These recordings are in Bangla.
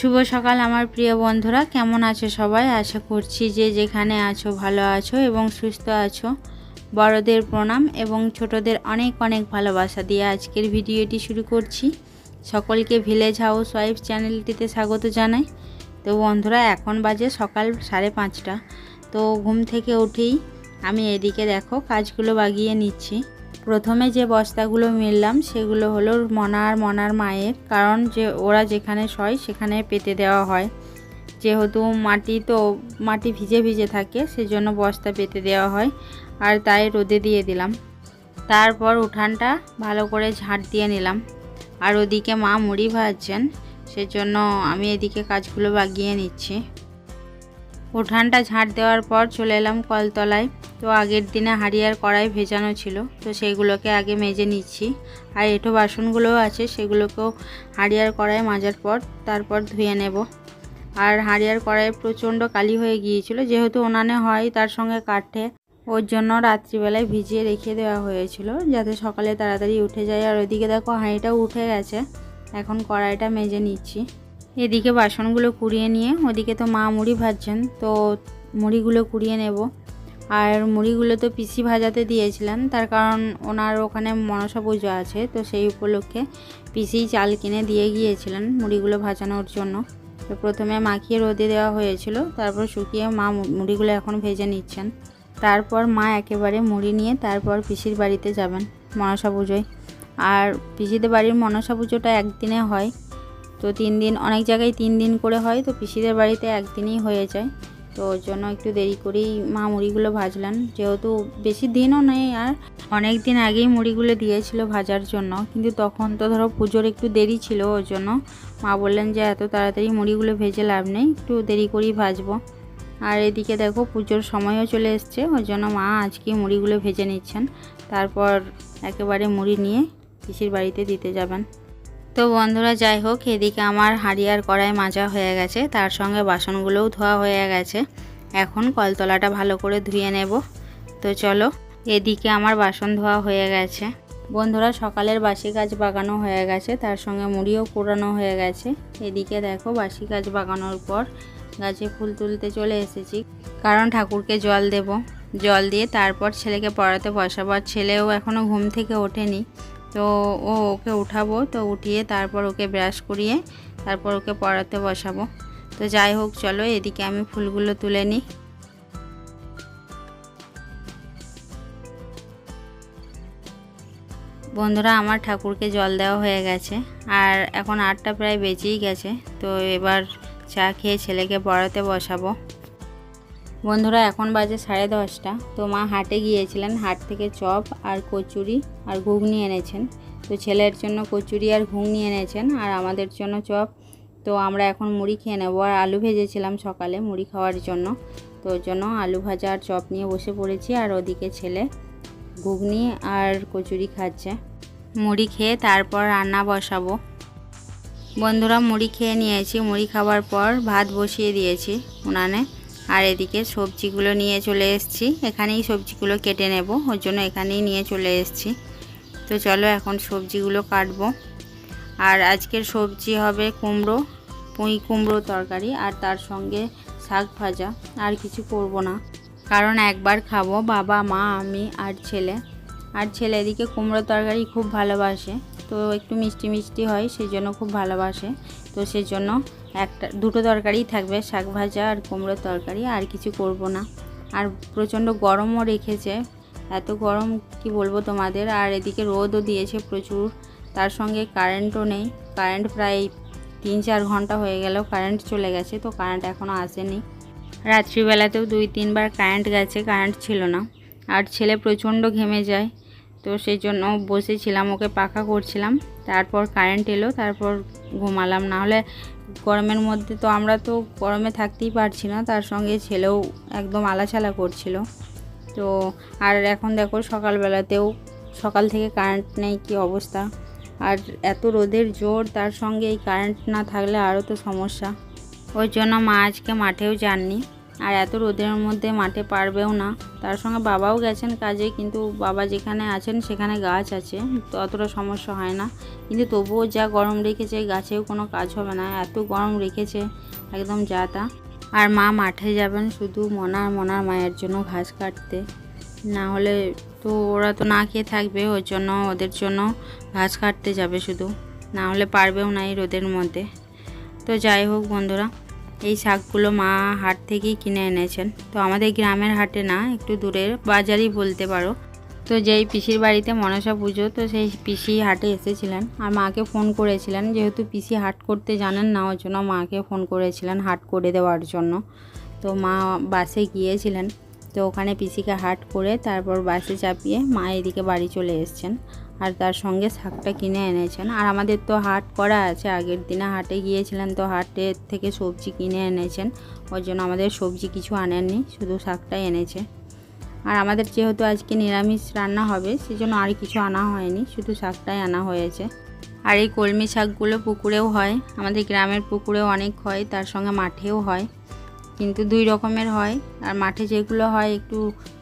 শুভ সকাল আমার প্রিয় বন্ধুরা, কেমন আছো সবাই? আশা করছি যে যেখানে আছো ভালো আছো এবং সুস্থ আছো। বড়দের প্রণাম এবং ছোটদের অনেক অনেক ভালোবাসা দিয়ে আজকের ভিডিওটি শুরু করছি। সকলকে ভিলেজ হাউস ওয়াইফ চ্যানেলটিতে স্বাগত জানাই। তো বন্ধুরা, এখন বাজে সকাল সাড়ে পাঁচটা। তো ঘুম থেকে উঠেই আমি এদিকে দেখো, কাজগুলো বাগিয়ে নিচ্ছি। প্রথমে যে বস্তাগুলো মিললাম, সেগুলো হলো মনার মনার মায়ের। কারণ যে ওরা যেখানে শয়, সেখানে পেতে দেওয়া হয়। যেহেতু মাটি তো, মাটি ভিজে ভিজে থাকে, সেজন্য বস্তা পেতে দেওয়া হয়। আর তাই রোদে দিয়ে দিলাম। তারপর উঠানটা ভালো করে ঝাঁট দিয়ে নিলাম। আর ওদিকে মা মুড়ি ভাজছেন, সেজন্য আমি এদিকে কাজগুলো বাগিয়ে নিচ্ছি। উঠানটা ঝাঁট দেওয়ার পর চলে এলাম কলতলায়। তো আগের দিনে হাড়িয়ার কড়াই ভেজানো ছিল, তো সেইগুলোকে আগে মেজে নিচ্ছি। আর এঁটো বাসনগুলোও আছে, সেগুলোকেও হাড়িয়ার কড়াই মাজার পর তারপর ধুয়ে নেব। আর হাড়িয়ার কড়াই প্রচণ্ড কালি হয়ে গিয়েছিল, যেহেতু ওনানে হয়, তার সঙ্গে কাঠে ওর জন্য রাত্রিবেলায় ভিজিয়ে রেখে দেওয়া হয়েছিল, যাতে সকালে তাড়াতাড়ি উঠে যায়। আর ওইদিকে দেখো হাঁড়িটাও উঠে গেছে, এখন কড়াইটা মেজে নিচ্ছি। এদিকে বাসনগুলো কুড়িয়ে নিয়ে, ওদিকে তো মা মুড়ি ভাজছেন, তো মুড়িগুলো কুড়িয়ে নেব। আর মুড়িগুলো তো পিসি ভাজাতে দিয়েছিলেন, তার কারণ ওনার ওখানে মনসা পুজো আছে, তো সেই উপলক্ষে পিসি চাল কিনে দিয়ে গিয়েছিলেন মুড়িগুলো ভাজানোর জন্য। তো প্রথমে মাখিয়ে রোদে দেওয়া হয়েছিল, তারপর শুকিয়ে মা মুড়িগুলো এখন ভেজে নিচ্ছেন। তারপর মা একেবারে মুড়ি নিয়ে তারপর পিসির বাড়িতে যাবেন মনসা পুজোয়। আর পিসিদের বাড়ির মনসা পুজোটা একদিনে হয়, তো তিন দিন, অনেক জায়গায় তিন দিন করে হয়, তো পিসিদের বাড়িতে একদিনই হয়ে যায়। তো ওর জন্য একটু দেরি করেই মা মুড়িগুলো ভাজলেন। যেহেতু বেশি দিনও নেই আর অনেক দিন আগেই মুড়িগুলো দিয়েছিল ভাজার জন্য। কিন্তু তখন তো ধরো পুজোর একটু দেরি ছিল ওর জন্য। মা বললেন যে এত তাড়াতাড়ি মুড়িগুলো ভেজে লাভ নেই, একটু দেরি করেই ভাজবো। আর এদিকে দেখো পুজোর সময়ও চলে এসছে, ওর জন্য মা আজকে মুড়িগুলো ভেজে নিচ্ছেন। তারপর একেবারে মুড়ি নিয়ে পিসির বাড়িতে দিতে যাবেন। তো বন্ধুরা যাই হোক, এদিকে আমার হাঁড়িয়ার কড়াই মাজা হয়ে গেছে, তার সঙ্গে বাসনগুলোও ধোয়া হয়ে গেছে। এখন কলতলাটা ভালো করে ধুয়ে নেব। তো চলো, এদিকে আমার বাসন ধোয়া হয়ে গেছে। বন্ধুরা, সকালের বাসি গাছ বাগানো হয়ে গেছে, তার সঙ্গে মুড়িও কুড়ানো হয়ে গেছে। এদিকে দেখো, বাসি গাছ বাগানোর পর গাছে ফুল তুলতে চলে এসেছি। কারণ ঠাকুরকে জল দেব। জল দিয়ে তারপর ছেলেকে পড়াতে বসাবো। আর ছেলেও এখনও ঘুম থেকে ওঠেনি। তো ও ওকে উঠাবো, তো উঠিয়ে তারপর ওকে ব্রাশ করিয়ে তারপর ওকে পড়াতে বসাবো। তো যাই হোক, চলো এদিকে আমি ফুলগুলো তুলে নিই। বন্ধুরা, আমার ঠাকুরকে জল দেওয়া হয়ে গেছে, আর এখন আটটা প্রায় বেঁচেই গেছে, তো এবার চা খেয়ে ছেলেকে পড়াতে বসাবো। বন্ধুরা, এখন বাজে সাড়ে দশটা। তো মা হাটে গিয়েছিলেন, হাট থেকে চপ আর কচুরি আর ঘুগনি এনেছেন। তো ছেলের জন্য কচুরি আর ঘুগনি এনেছেন আর আমাদের জন্য চপ। তো আমরা এখন মুড়ি খেয়ে নেব। আর আলু ভেজেছিলাম সকালে মুড়ি খাওয়ার জন্য। তো ওর জন্য আলু ভাজা আর চপ নিয়ে বসে পড়েছি। আর ওদিকে ছেলে ঘুগনি আর কচুরি খাচ্ছে। মুড়ি খেয়ে তারপর রান্না বসাবো। বন্ধুরা, মুড়ি খেয়ে নিয়েছি। মুড়ি খাওয়ার পর ভাত বসিয়ে দিয়েছি উনানে। আর এদিকে সবজিগুলো নিয়ে চলে এসেছি। এখানেই সবজিগুলো কেটে নেব, ওর জন্য এখানেই নিয়ে চলে এসেছি। তো চলো এখন সবজিগুলো কাটবো। আর আজকের সবজি হবে কুমড়ো, পুঁই কুমড়ো তরকারি আর তার সঙ্গে শাক ভাজা। আর কিছু করব না, কারণ একবার খাব, বাবা, মা, আমি আর ছেলে। আর ছেলে এদিকে কুমড়ো তরকারি খুব ভালোবাসে। তো একটু মিষ্টি মিষ্টি হয় সেই জন্য খুব ভালোবাসে। তো সেই জন্য একটা, দুটো তরকারিই থাকবে, শাক ভাজা আর কুমড়োর তরকারি, আর কিছু করব না। আর প্রচণ্ড গরমও রেখেছে। এত গরম, কি বলব তোমাদের? আর এদিকে রোদও দিয়েছে প্রচুর। তার সঙ্গে কারেন্টও নেই। কারেন্ট প্রায় তিন চার ঘণ্টা হয়ে গেল, কারেন্ট চলে গেছে, তো কারেন্ট এখনও আসেনি। রাত্রিবেলাতেও দুই তিনবার কারেন্ট গেছে, কারেন্ট ছিল না। আর ছেলে প্রচণ্ড ঘেমে যায়। তো সেই জন্য বসেছিলাম, ওকে পাখা করছিলাম। তারপর কারেন্ট এলো, তারপর ঘুমালাম। না হলে গরমের মধ্যে তো আমরা তো গরমে থাকতেই পারছি না, তার সঙ্গে ছেলেও একদম আলাছালা করছিল। তো আর এখন দেখো সকালবেলাতেও, সকাল থেকে কারেন্ট নেই কি অবস্থা। আর এত রোদের জোর, তার সঙ্গে এই কারেন্ট না থাকলে আরও তো সমস্যা। ওই জন্য মা আজকে মাঠেও যাননি। আর এত রোদের মধ্যে মাঠে পারবেও না। তার সঙ্গে বাবাও গেছেন কাজে, কিন্তু বাবা যেখানে আছেন সেখানে গাছ আছে, তো অতটা সমস্যা হয় না। কিন্তু তবুও যা গরম রেখেছে, গাছেও কোনো কাজ হবে না। এত গরম রেখেছে, একদম যা তা। আর মা মাঠে যাবেন শুধু মনার মনার মায়ের জন্য ঘাস কাটতে। না হলে তো ওরা তো না খেয়ে থাকবে, ওর জন্য, ওদের জন্য ঘাস কাটতে যাবে শুধু। না হলে পারবেও না এই রোদের মধ্যে। তো যাই হোক বন্ধুরা এই শাকগুলো মা হাট থেকেই কিনে এনেছেন। তো আমাদের গ্রামের হাটে না, একটু দূরের বাজারই বলতে পারো। তো যেই পিসির বাড়িতে মনসা পুজো, তো সেই পিসি হাটে এসেছিলেন। আর মাকে ফোন করেছিলেন, যেহেতু পিসি হাট করতে জানেন না ওর জন্য মাকে ফোন করেছিলেন হাট করে দেওয়ার জন্য। তো মা বাসে গিয়েছিলেন, তো ওখানে পিসিকে হাট করে তারপর বাসে চাপিয়ে মা এদিকে বাড়ি চলে এসছেন। আর তার সঙ্গে শাকটা কিনে এনেছেন। আর আমাদের তো হাট করা আছে, আগের দিনে হাটে গিয়েছিলেন তো হাটের থেকে সবজি কিনে এনেছেন। ওর জন্য আমাদের সবজি কিছু আনেননি, শুধু শাকটাই এনেছে। আর আমাদের যেহেতু আজকে নিরামিষ রান্না হবে, সেজন্য আর কিছু আনা হয়নি, শুধু শাকটাই আনা হয়েছে। আর এই কলমি শাকগুলো পুকুরেও হয়, আমাদের গ্রামের পুকুরেও অনেক হয়, তার সঙ্গে মাঠেও হয়। কিন্তু দুই রকমের হয়, আর মাঠে যেগুলো হয় একটু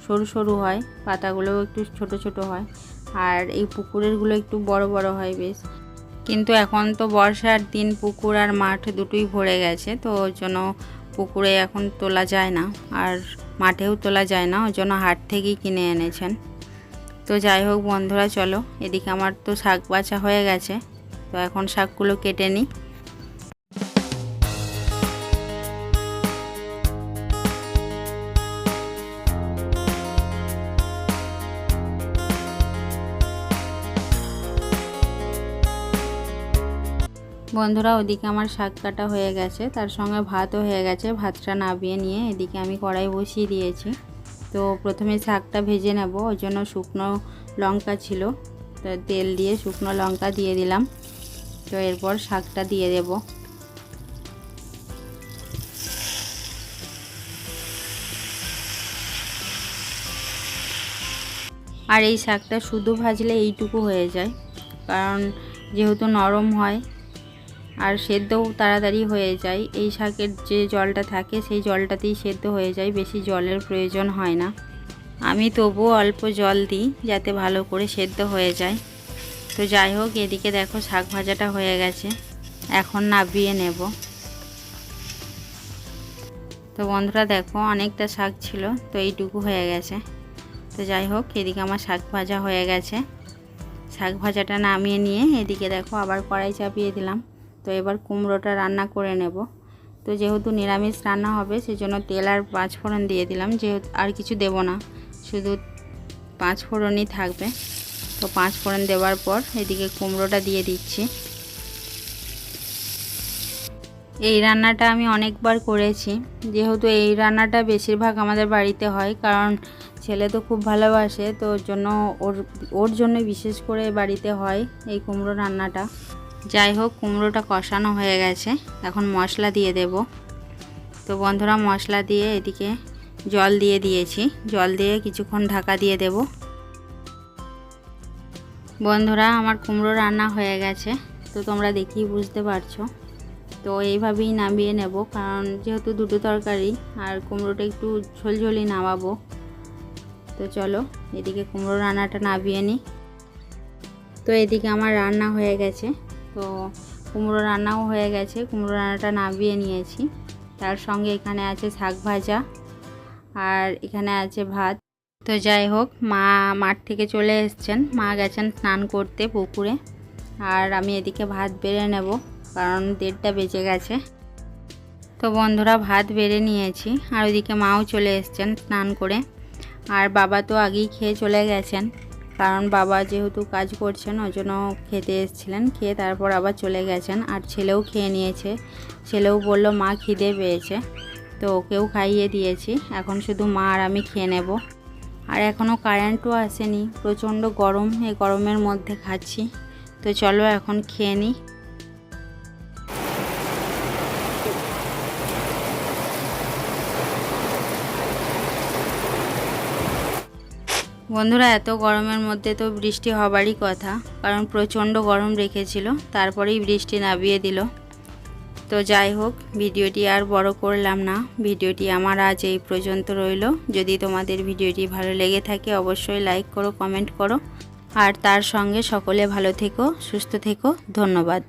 সরু সরু হয়, পাতাগুলোও একটু ছোট ছোট হয়। আর এই পুকুরেরগুলো একটু বড় বড় হয় বেশ। কিন্তু এখন তো বর্ষার দিন, পুকুর আর মাঠ দুটোই ভরে গেছে, তো ওর জন্য পুকুরে এখন তোলা যায় না, আর মাঠেও তোলা যায় না, ওর জন্য হাট থেকেই কিনে এনেছেন। তো যাই হোক বন্ধুরা, চলো, এদিকে আমার তো শাক বাছা হয়ে গেছে, তো এখন শাকগুলো কেটে নিই। বন্ধুরা, ওদিকে আমার শাক কাটা হয়ে গেছে, তার সঙ্গে ভাতও হয়ে গেছে। ভাতটা নাবিয়ে নিয়ে এদিকে আমি কড়াই বসিয়ে দিয়েছি। তো প্রথমে শাকটা ভেজে নেব, ওর জন্য শুকনো লঙ্কা ছিল। তো তেল দিয়ে শুকনো লঙ্কা দিয়ে দিলাম। তো এরপর শাকটা দিয়ে দেব। আর এই শাকটা শুধু ভাজলে এইটুকু হয়ে যায়, কারণ যেহেতু নরম হয় আর সেদ্ধও তাড়াতাড়ি হয়ে যায়। এই শাকের যে জলটা থাকে, সেই জলটাতেই সেদ্ধ হয়ে যায়, বেশি জলের প্রয়োজন হয় না। আমি তবুও অল্প জল দিই, যাতে ভালো করে সেদ্ধ হয়ে যায়। তো যাই হোক, এদিকে দেখো শাক ভাজাটা হয়ে গেছে। এখন নাবিয়ে নেব। তো বন্ধুরা দেখো, অনেকটা শাক ছিল, তো এইটুকু হয়ে গেছে। তো যাই হোক, এদিকে আমার শাক ভাজা হয়ে গেছে। শাক ভাজাটা নামিয়ে নিয়ে এদিকে দেখো আবার কড়াই চাপিয়ে দিলাম। তো এবার কুমড়োটা রান্না করে নেব। তো যেহেতু নিরামিষ রান্না হবে, সেজন্য তেল আর পাঁচ ফোড়ন দিয়ে দিলাম। যেহেতু আর কিছু দেব না, শুধু পাঁচ ফোড়নই থাকবে। তো পাঁচ ফোড়ন দেওয়ার পর এদিকে কুমড়োটা দিয়ে দিচ্ছি। এই রান্নাটা আমি অনেকবার করেছি। যেহেতু এই রান্নাটা বেশিরভাগ আমাদের বাড়িতে হয়, কারণ ছেলে তো খুব ভালোবাসে, তো জন্য ওর ওর জন্য বিশেষ করে বাড়িতে হয় এই কুমড়ো রান্নাটা। যাই হোক, কুমড়োটা কষানো হয়ে গেছে। এখন মশলা দিয়ে দেব। তো বন্ধুরা, মশলা দিয়ে এদিকে জল দিয়ে দিয়েছি। জল দিয়ে কিছুক্ষণ ঢাকা দিয়ে দেব। বন্ধুরা, আমার কুমড়ো রান্না হয়ে গেছে। তো তোমরা দেখি বুঝতে পারছ। তো এইভাবেই নামিয়ে নেব, কারণ যেহেতু দুটো তরকারি, আর কুমড়োটা একটু ঝোলঝোলি নামাবো। তো চলো, এদিকে কুমড়ো রান্নাটা নামিয়ে নিই। তো এদিকে আমার রান্না হয়ে গেছে। তো কুমড়ো রান্নাও হয়ে গেছে। কুমড়ো রান্নাটা নামিয়ে নিয়েছি। তার সঙ্গে এখানে আছে শাক ভাজা আর এখানে আছে ভাত। তো যাই হোক, মা মাঠ থেকে চলে এসছেন। মা গেছেন স্নান করতে পুকুরে। আর আমি এদিকে ভাত বেড়ে নেব, কারণ দেড়টা বেজে গেছে। তো বন্ধুরা, ভাত বেড়ে নিয়েছি। আর ওইদিকে মাও চলে এসছেন স্নান করে। আর বাবা তো আগেই খেয়ে চলে গেছেন। কারণ বাবা যেহেতু কাজ করছেন, ওই জন্য খেতে এসেছিলেন। খেয়ে তারপর আবার চলে গেছেন আর ছেলেও খেয়ে নিয়েছে। ছেলেও বলল, মা খিদে পেয়েছে, তো ওকেও খাইয়ে দিয়েছি। এখন শুধু মা আর আমি খেয়ে নেব। আর এখনও কারেন্টও আসেনি। প্রচণ্ড গরম, এই গরমের মধ্যে খাচ্ছি। তো চলো এখন খেয়ে নিই। বন্ধুরা, এত গরমের মধ্যে তো বৃষ্টি হবারই কথা, কারণ প্রচণ্ড গরম রেখেছিল, তারপরেই বৃষ্টি নামিয়ে দিল। তো যাই হোক, ভিডিওটি আর বড় করলাম না, ভিডিওটি আমার আজ এই পর্যন্ত রইল। যদি তোমাদের ভিডিওটি ভালো লেগে থাকে, অবশ্যই লাইক করো, কমেন্ট করো। আর তার সঙ্গে সকলে ভালো থেকো, সুস্থ থেকো, ধন্যবাদ।